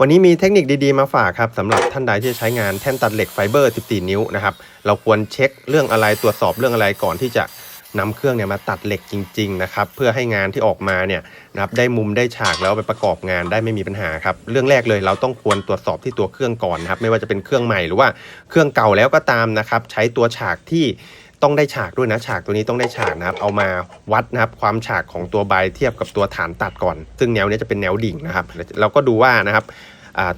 วันนี้มีเทคนิคดีๆมาฝากครับสำหรับท่านใดที่ใช้งานแท่นตัดเหล็กไฟเบอร์ 14 นิ้วนะครับ เราควรเช็คเรื่องอะไรตรวจสอบเรื่องอะไรก่อนที่จะ นำเครื่องเนี่ยมาตัดเหล็กจริงๆนะครับเพื่อให้งานที่ออกมาเนี่ยนะครับได้มุมได้ฉากแล้วไปประกอบงานได้ไม่มีปัญหาครับเรื่องแรกเลยเราต้องควรตรวจสอบที่ตัวเครื่องก่อนนะครับไม่ว่าจะเป็นเครื่องใหม่หรือว่าเครื่องเก่าแล้วก็ตามนะครับใช้ตัวฉากที่ต้องได้ฉากด้วยนะฉากตัวนี้ต้องได้ฉากนะครับเอามาวัดนะครับความฉากของตัวใบเทียบกับตัวฐานตัดก่อน ซึ่งแนวนี้จะเป็นแนวดิ่งนะครับเราก็ดูว่านะครับ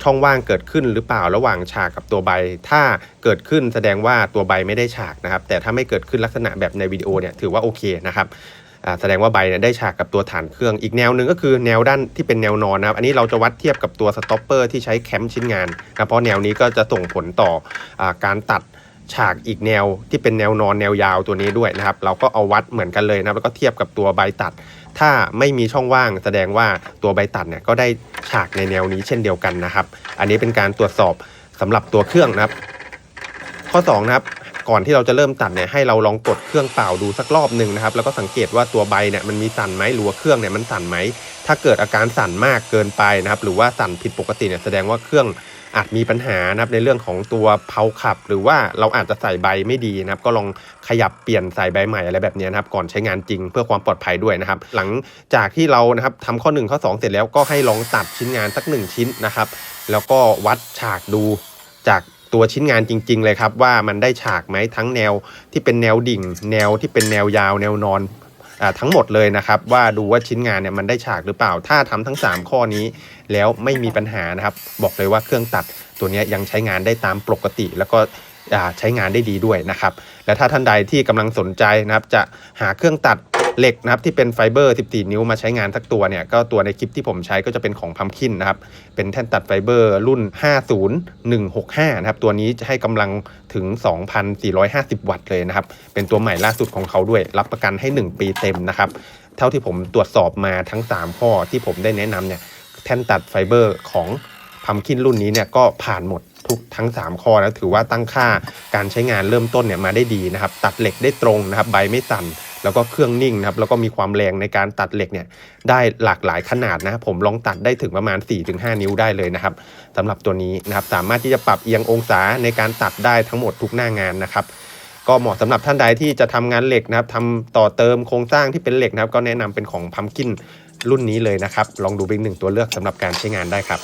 ช่องว่างเกิดขึ้นหรือเปล่าระหว่างฉากกับตัวใบ ถ้าเกิดขึ้นแสดงว่าตัวใบไม่ได้ฉากนะครับ แต่ถ้าไม่เกิดขึ้นลักษณะแบบในวิดีโอเนี่ยถือว่าโอเคนะครับแสดงว่าใบเนี่ยได้ฉากกับตัวฐานเครื่อง อีกแนวหนึ่งก็คือแนวด้านที่เป็นแนวนอนนะครับ อันนี้เราจะวัดเทียบกับตัวสต็อปเปอร์ที่ใช้แคมป์ชิ้นงานนะเพราะแนวนี้ก็จะส่งผลต่ออการตัด ฉากอีกแนวที่เป็นแนวนอนแนวยาวตัวนี้ด้วยนะครับ เราก็เอาวัดเหมือนกันเลยนะครับแล้วก็เทียบกับตัวใบตัด ถ้าไม่มีช่องว่างแสดงว่าตัวใบตัดเนี่ยก็ได้ฉากในแนวนี้เช่นเดียวกันนะครับ อันนี้เป็นการตรวจสอบสำหรับตัวเครื่องนะครับ ข้อ2นะครับก่อนที่เราจะเริ่มตัดเนี่ยให้เราลองกดเครื่องเปล่าดูสักรอบหนึ่งนะครับ แล้วก็สังเกตว่าตัวใบเนี่ยมันมีสั่นไหมหรือว่าเครื่องเนี่ยมันสั่นไหมถ้าเกิดอาการสั่นมากเกินไปนะครับ หรือว่าสั่นผิดปกติเนี่ยแสดงว่าเครื่อง อาจมีปัญหานะครับในเรื่องของตัวเพาขับ หรือว่าเราอาจจะใส่ใบไม่ดีนะครับก็ลองขยับเปลี่ยนใส่ใบใหม่อะไรแบบนี้นะครับก่อนใช้งานจริงเพื่อความปลอดภัยด้วยนะครับ หลังจากที่เรานะครับทำข้อ 1 ข้อ 2 เสร็จแล้วก็ให้ลองตัดชิ้นงานสัก 1 ชิ้นนะครับ แล้วก็วัดฉากดูจากตัวชิ้นงานจริง ๆ เลยครับ ว่ามันได้ฉากไหมทั้งแนวที่เป็นแนวดิ่ง แนวที่เป็นแนวยาว แนวนอน ทั้งหมดเลยนะครับ ว่าดูว่าชิ้นงานเนี่ยมันได้ฉากหรือเปล่า ถ้าทำทั้ง 3 ข้อนี้ แล้วไม่มีปัญหานะครับ บอกเลยว่าเครื่องตัดตัวนี้ยังใช้งานได้ตามปกติ แล้วก็ใช้งานได้ดีด้วยนะครับ และถ้าท่านใดที่กำลังสนใจนะครับ จะหาเครื่องตัด เหล็กนะครับที่เป็นไฟเบอร์ 14 นิ้วมาใช้งานสักตัวเนี่ยก็ตัวในคลิปที่ผมใช้ก็จะเป็นของพัมคินนะครับเป็นแท่นตัดไฟเบอร์รุ่น 50165 นะครับตัวนี้จะให้กำลังถึง 2,450 วัตต์เลยนะครับเป็นตัวใหม่ล่าสุดของเขาด้วย รับประกันให้ 1 ปีเต็มนะครับเท่าที่ผมตรวจสอบมาทั้ง 3 ข้อที่ผมได้แนะนำเนี่ยแท่นตัดไฟเบอร์ของพัมคินรุ่นนี้เนี่ยก็ผ่านหมดทุกทั้ง 3 ข้อนะถือว่าตั้งค่าการใช้งานเริ่มต้นเนี่ยมาได้ดีนะครับ ตัดเหล็กได้ตรงนะครับ ใบไม่สั่น แล้วก็เครื่องนิ่งนะครับแล้วก็มีความแรงในการตัดเหล็กเนี่ยได้หลากหลายขนาดนะผมลองตัดได้ถึงประมาณ 4-5 นิ้วได้เลยนะครับสำหรับตัวนี้นะครับสามารถที่จะปรับเอียงองศาในการตัดได้ทั้งหมดทุกหน้างานนะครับก็เหมาะสำหรับท่านใดที่จะทำงานเหล็กนะครับทำต่อเติมโครงสร้างที่เป็นเหล็กนะครับ ก็แนะนำเป็นของพัมกินรุ่นนี้เลยนะครับ ลองดูเป็นหนึ่งตัวเลือกสำหรับการใช้งานได้ครับ